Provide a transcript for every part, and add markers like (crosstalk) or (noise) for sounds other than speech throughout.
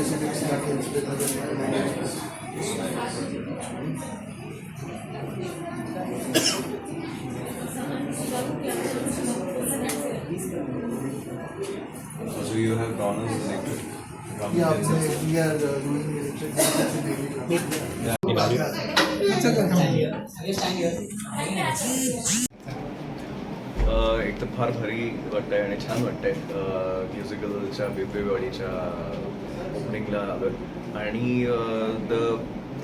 So you have drawn us electric Yeah, we are uh, doing electric daily एक तर फार भारी वाटतंय आणि छान वाटतंय म्युझिकलच्या बिबेवाडीच्या ओपनिंगला आलोय आणि the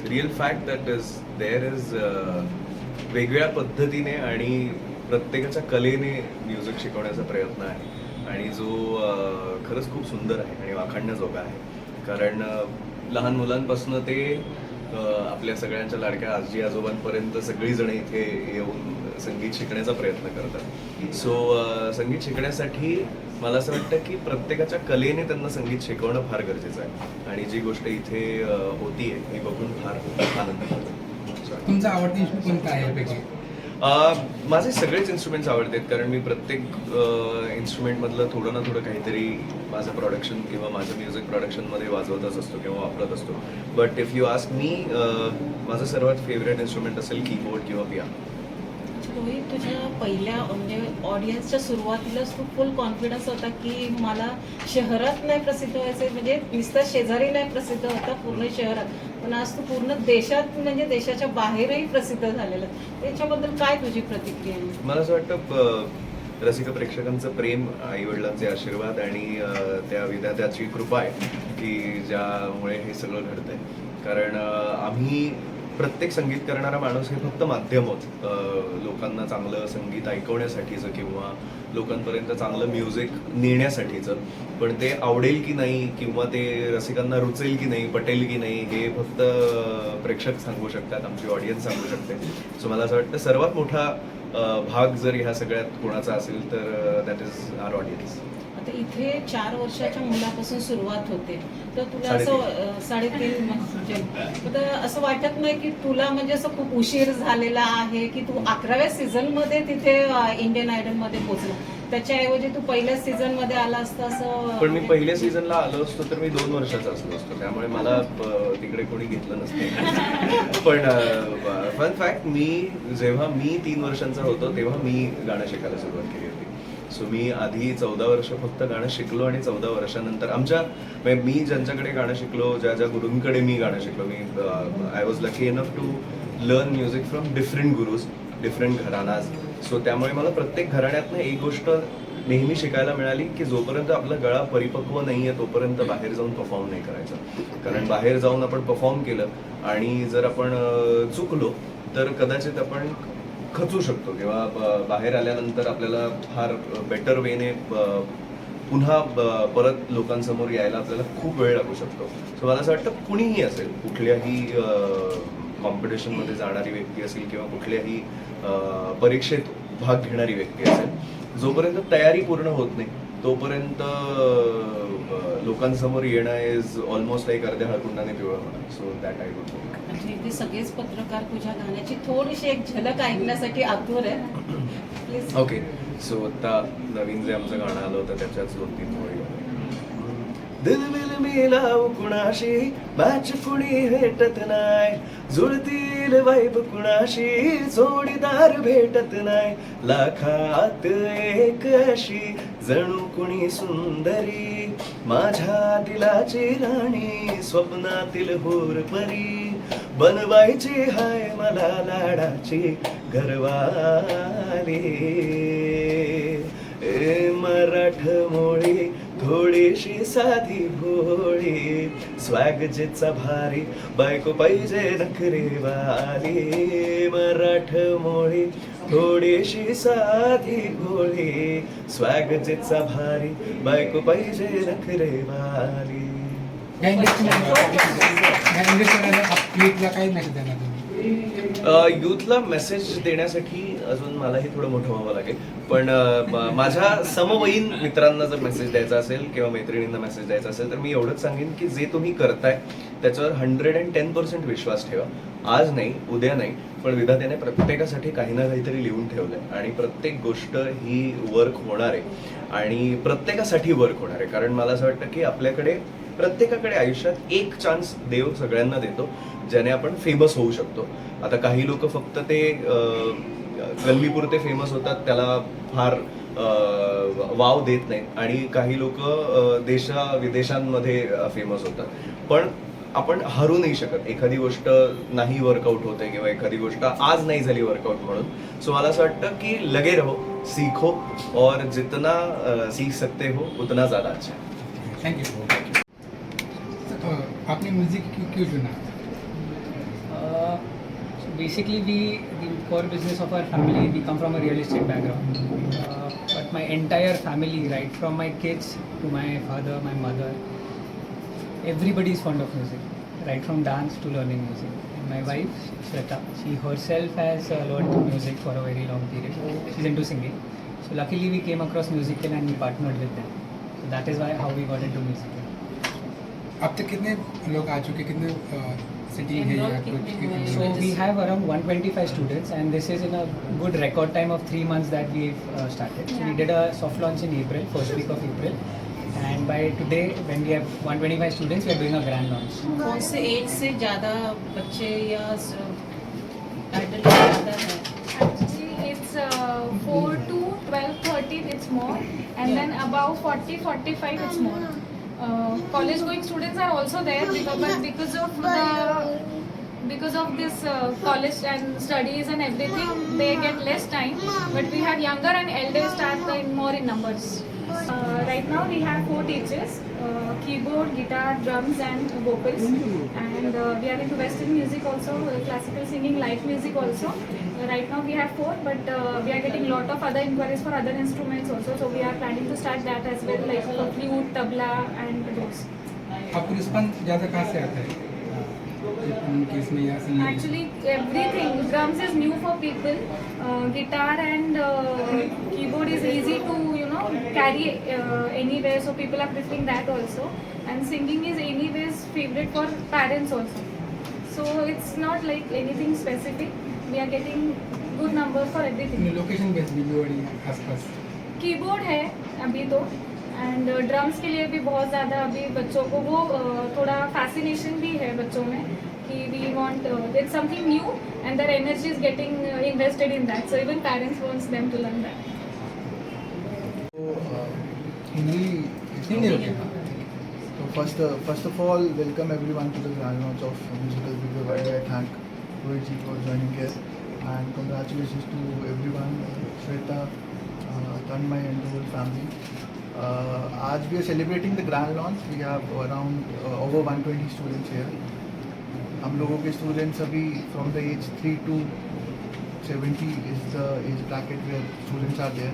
real fact that is there is वेगळ्या पद्धतीने आणि प्रत्येकाच्या कलेने म्युझिक शिकवण्याचा प्रयत्न आहे. आणि जो uh, खरंच खूप सुंदर आहे आणि वाखाणण्याजोगा आहे. कारण uh, लहान मुलांपासून ते आपल्या सगळ्यांच्या लाडक्या आजी आजोबांपर्यंत सगळीजण इथे येऊन संगीत शिकण्याचा प्रयत्न करतात. सो संगीत शिकण्यासाठी मला असं वाटतं की प्रत्येकाच्या कलेने त्यांना संगीत शिकवणं फार गरजेचं आहे. आणि जी गोष्ट इथे होती आहे ही बघून फार आनंद होतो. तुमचा आवडता इन्स्ट्रुमेंट कोणता आहे माझे सगळेच इन्स्ट्रुमेंट्स आवडतात कारण मी प्रत्येक इन्स्ट्रुमेंटमधलं थोडं ना थोडं काहीतरी माझं प्रोडक्शन किंवा माझं म्युझिक प्रोडक्शनमध्ये वाजवतच असतो किंवा वापरत असतो. But if you ask me माझं सर्वात फेवरेट इन्स्ट्रुमेंट असेल कीबोर्ड किंवा पियानो रोहित तुझ्या पहिल्या म्हणजे ऑडियन्सच्या सुरुवातीलाच तू फुल कॉन्फिडन्स होता की मला शहरात नाही प्रसिद्ध व्हायचं म्हणजे नुसतं शेजारी नाही प्रसिद्ध होता पूर्ण शहरात. पण आज तू पूर्ण देशात म्हणजे देशाच्या बाहेरही प्रसिद्ध झालेला. त्याच्याबद्दल काय तुझी प्रतिक्रिया मला असं वाटतं रसिक प्रेक्षकांचं प्रेम आई वडिलांचे आशीर्वाद आणि त्या विधात्याची कृपा आहे की ज्यामुळे हे सगळं घडतंय. कारण आम्ही प्रत्येक संगीत करणारा माणूस हे फक्त माध्यमच. लोकांना चांगलं संगीत ऐकवण्यासाठीचं किंवा लोकांपर्यंत चांगलं म्युझिक नेण्यासाठीचं. पण ते आवडेल की नाही किंवा ते रसिकांना रुचेल की नाही पटेल की नाही हे फक्त प्रेक्षक सांगू शकतात आमची ऑडियन्स सांगू शकते. सो मला असं वाटतं सर्वात मोठा भाग जर ह्या सगळ्यात कोणाचा असेल तर दॅट इज आर ऑडियन्स आता इथे चार वर्षाच्या मुलापासून सुरुवात होते. तर तुला असं साडेतीन म्हणजे तर असं वाटत नाही की तुला म्हणजे असं खूप उशीर झालेला आहे की तू अकराव्या सीझनमध्ये तिथे इंडियन आयडलमध्ये पोहोचला. त्याच्याऐवजी तू पहिल्याच सीझनमध्ये आला असता असं पण मी पहिल्या सीझनला आलो असतो तर मी दोन वर्षाचा असलो असतो. त्यामुळे मला तिकडे कोणी घेतलं नसतं. (laughs) पण फन फॅक्ट मी जेव्हा मी तीन वर्षांचा होतो तेव्हा मी गाणं शिकायला सुरुवात केली होती. सो मी आधी चौदा वर्ष फक्त गाणं शिकलो आणि चौदा वर्षानंतर आमच्या म्हणजे मी ज्यांच्याकडे गाणं शिकलो ज्या ज्या गुरूंकडे मी गाणं शिकलो मी I was lucky enough to learn music from different gurus different gharanas so त्यामुळे मला प्रत्येक घराण्यातनं एक गोष्ट नेहमी शिकायला मिळाली की जोपर्यंत आपला गळा परिपक्व नाही आहे तोपर्यंत बाहेर जाऊन परफॉर्म नाही करायचं. कारण बाहेर जाऊन आपण परफॉर्म केलं आणि जर आपण uh, चुकलो तर कदाचित आपण खचू शकतो किंवा ब- बाहेर आल्यानंतर आपल्याला फार बेटर वेने पुन्हा परत लोकांसमोर यायला आपल्याला खूप वेळ लागू शकतो. सो मला असं वाटतं कुणीही असेल कुठल्याही कॉम्पिटिशनमध्ये जाणारी व्यक्ती असेल किंवा कुठल्याही परीक्षेत भाग घेणारी व्यक्ती असेल जोपर्यंत तयारी पूर्ण होत नाही तोपर्यंत लोकांसमोर येणं इज ऑलमोस्ट लाईक अर्ध्या हळकुंडाने पिवळं होणार. So that I don't think इथे सगळेच पत्रकार तुझ्या गाण्याची थोडीशी एक झलक ऐकण्यासाठी आतुर आहे प्लीज ओके सो आता नवीन जे आमचं गाणं आलं होतं त्याच्याच दोन तीन दिल मिल मिलाव कुणाशी मॅच कुणी भेटत नाही. जुळतील वाईब कुणाशी जोडीदार भेटत नाही. लाखात एक अशी जणू कुणी सुंदरी. माझ्या दिलाची राणी स्वप्नातील होर परी बनवायची हाय मला लाडाची घरवाली. ए मराठमोळी थोडीशी साधी भोळी स्वॅगजेचा भारी बायको पाहिजे नखरे वाली. मराठ मोळी थोडीशी साधी भोळी स्वॅगजेचा भारी बायको पाहिजे नखरे वाली. या इंडस्ट्रीमध्ये या इंडस्ट्रीमध्ये क्लिपला काही मेसेज देणार तुम्ही युथला मेसेज देण्यासाठी अजून मला हे थोडं मोठं व्हावं लागेल. पण अ, माझ्या समवयीन मित्रांना जर मेसेज द्यायचा असेल किंवा मैत्रिणींना मेसेज द्यायचा असेल तर मी एवढंच सांगेन की जे तुम्ही करताय त्याच्यावर हंड्रेड अँड टेन पर्सेंट विश्वास ठेवा. आज नाही उद्या नाही पण विधात्याने प्रत्येकासाठी काही ना काहीतरी लिहून ठेवलंय. आणि प्रत्येक गोष्ट ही वर्क होणार आहे. आणि प्रत्येकासाठी वर्क होणार आहे. कारण मला असं वाटतं की आपल्याकडे प्रत्येकाकडे आयुष्यात एक चान्स देव सगळ्यांना देतो ज्याने आपण फेमस होऊ शकतो. आता काही लोक फक्त ते गल्लीपुरते फेमस होतात त्याला फार वाव देत नाहीत. आणि काही लोक देशा विदेशांमध्ये फेमस होतात. पण आपण हरू नाही शकत. एखादी गोष्ट नाही वर्कआउट होते किंवा एखादी गोष्ट आज नाही झाली वर्कआउट म्हणून. सो मला असं वाटतं की लगे रहो सीखो और जितना सीख सकते हो उतना ज़्यादा अच्छा थँक्यू आपने म्यूजिक क्यों क्यों चुना Uh, basically, we the core business of our family we come from a real estate background. Uh, but my entire family, right from my kids to my father, my mother, everybody is fond of music, right from dance to learning music. And my wife Shweta, she herself has uh, learned music for a very long period. She's into singing. So luckily, we came across musical and we partnered with them. So that is why how we got into musical. अब तक कितने लोग आ चुके कितने city है या कुछ? So we have around 125 students, and this is in a good record time of three months that we've uh, started. So we did a soft launch in April, first week of April, and by today, when we have 125 students, we are doing a grand launch. कौन से age से ज़्यादा बच्चे या adult ज़्यादा है Actually, it's uh, 4 to 12, 13, it's more, and then above 40, 45, it's more. Uh, college going students are also there, because, but because of the because of this uh, college and studies and everything, they get less time. But we have younger and elder staff in more in numbers. Uh, right now we have four teachers: uh, keyboard, guitar, drums, and vocals. And uh, we are into Western music also, classical singing, live music also Uh, right now we have four, but uh, we are getting lot of other inquiries for other instruments also. So we are planning to start that as well, like uh, flute, tabla, and those. आपको response ज़्यादा कहाँ से आता है उनके इसमें या singing Actually, everything drums is new for people. Uh, guitar and uh, keyboard is easy to you know carry uh, anywhere, so people are preferring that also. And singing is anyways favorite for parents also. So it's not like anything specific. We are getting good numbers for everything. Location based video आसपास keyboard है अभी तो and drums के लिए भी बहुत ज़्यादा अभी बच्चों को वो uh, थोड़ा फैसिनेशन भी है बच्चों में कि we want it's something new and their energy is getting invested in that so even parents wants them to learn that So, uh, So first, uh, first of all, welcome everyone to the grand launch of musical video. I thank Rohit ji for joining here, and congratulations to everyone, Shweta, uh, Tanmay, and the whole family. Uh, आज we are celebrating the grand launch. We have around uh, over 120 students here. हम लोगों के students अभी from the age 3 to 70 is the age bracket where students are there.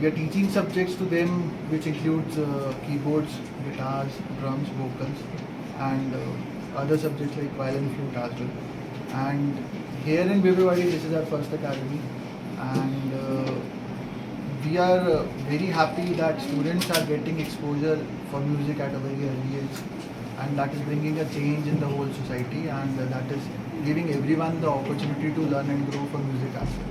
We are teaching subjects to them which includes uh, keyboards, guitars, drums, vocals and uh, other subjects like violin, flute as well. And here in Vivivadi, this is our first academy and uh, we are uh, very happy that students are getting exposure for music at a very early age and that is bringing a change in the whole society and uh, that is giving everyone the opportunity to learn and grow for music as well.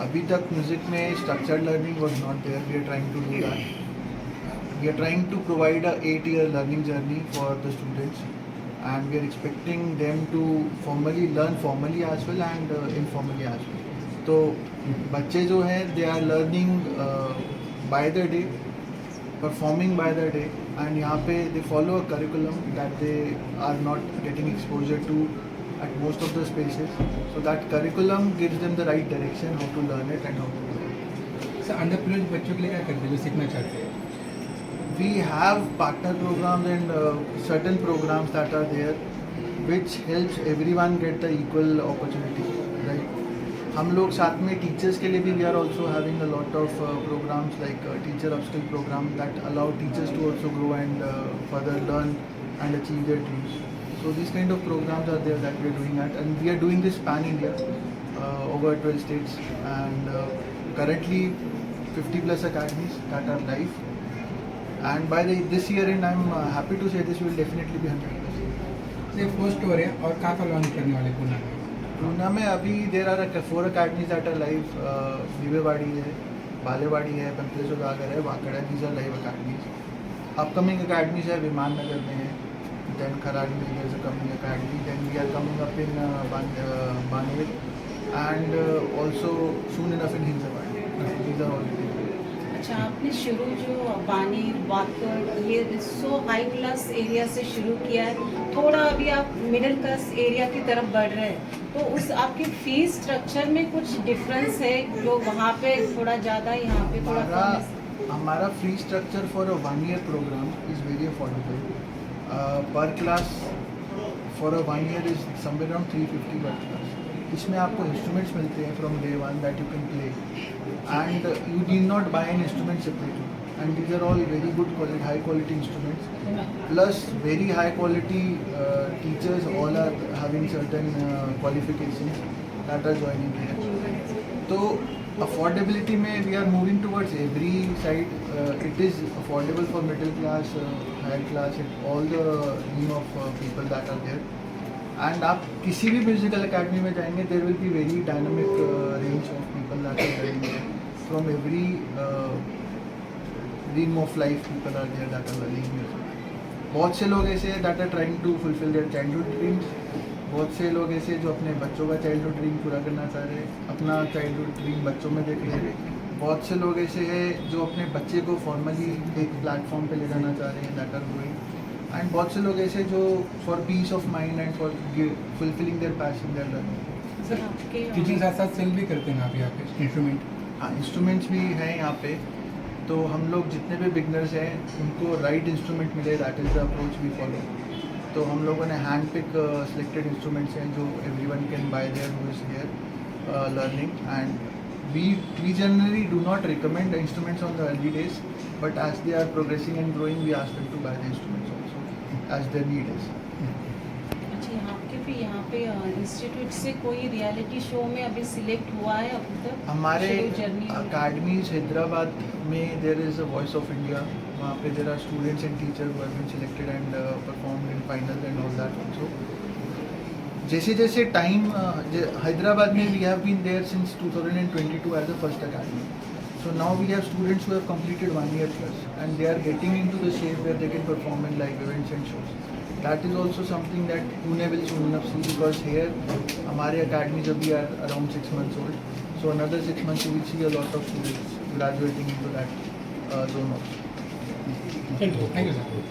अभी तक music में structured learning was not there we are trying to do that we are trying to provide a eight year learning journey for the students and we are expecting them to formally learn formally as well and uh, informally as well. तो बच्चे जो हैं they are learning by the day performing by the day and यहाँ पे they follow a curriculum that they are not getting exposure to at most of the spaces. So that curriculum gives them the right direction how to learn it and how to sir under privilege बच्चों के लिए क्या करते हैं जो सीखना चाहते हैं We have partner programs and uh, certain programs that are there which helps everyone get the equal opportunity, right? हम लोग साथ में टीचर्स के लिए भी we are also having a lot of programmes like teacher upskill programme that allow teachers to also grow and further learn and achieve their dreams So these kind of programs are there that we are doing at, and we are doing this pan India, uh, over 12 states, and uh, currently 50 plus academies that are live. And by the, this year end, I'm uh, happy to say this will definitely be 100 ये first store है और कहाँ का launch करने वाले पूना में? पूना में अभी there are four academies that are live Divewadi है बालेवाड़ी है पंकलेश्वर गागर है वाकड़ है these are live academies upcoming academies है विमान नगर में है देन खराड़ी में there coming academy then we are coming up in बानवेल and also soon enough in हिंजाबाद these are all अच्छा आपने शुरू जो बानी, वाकड़, ये सो हाई क्लास एरिया से शुरू किया है। थोड़ा अभी आप मिडिल क्लास एरिया की तरफ़ बढ़ रहे हैं तो उस आपकी फ़ीस स्ट्रक्चर में कुछ डिफरेंस है जो वहाँ पे थोड़ा ज़्यादा, यहाँ पे थोड़ा हमारा कम हमारा fee structure for a one year programme is very affordable per class for a one year is somewhere around three fifty per class इसमें आपको इंस्ट्रूमेंट्स मिलते हैं from day one that you can play and you need not buy an instrument separately and these are all very good quality high quality instruments plus very high quality uh, teachers all are having certain uh, qualifications that are joining here so affordability may we are moving towards every side uh, it is affordable for middle class uh, higher class it, all the new of uh, people that are there and आप किसी भी musical academy में जाएँगे there will be very dynamic range of people are learning from every dream of life people are there that are learning music बहुत से लोग ऐसे that are trying to fulfil their childhood dreams बहुत से लोग ऐसे जो अपने बच्चों का चाइल्डहुड ड्रीम पूरा करना चाह रहे हैं, अपना चाइल्डहुड ड्रीम बच्चों में देख ले रहे बहुत से लोग ऐसे हैं जो अपने बच्चे को फॉर्मली एक प्लेटफॉर्म पे ले जाना चाह रहे हैं दैट आर गोइंग एंड बहुत से लोग ऐसे जो for peace of mind and for fulfilling their passion they're learning sir teaching साथ साथ सेल भी करते हैं आप यहाँ पे इंस्ट्रूमेंट हाँ इंस्ट्रूमेंट्स भी हैं यहाँ पे। तो हम लोग जितने भी बिगनर्स हैं उनको राइट इंस्ट्रूमेंट मिले that is the approach we follow तो हम लोगों ने हैंड पिक सिलेक्टेड इंस्ट्रूमेंट्स हैं जो everyone can buy there who is here learning and we we generally do not recommend instruments on the early days but as they are progressing and growing we ask them to buy the instruments their need is अच्छा यहाँ पे institute से कोई reality show में अभी select हुआ है अभी तक? हमारे अकेडमीज हैदराबाद में there is a voice of India वहाँ पे there are students and teacher who have been selected and perform in final and all that also जैसे जैसे टाइम हैदराबाद में we have been there since 2022 as a first academy So now we have students who have completed one year plus and they are getting into the shape where they can perform in live events and shows. That is also something that Pune will soon enough see because here our academies are around six months old. So another six months you will see a lot of students graduating into that uh, zone also. Thank you. Thank you.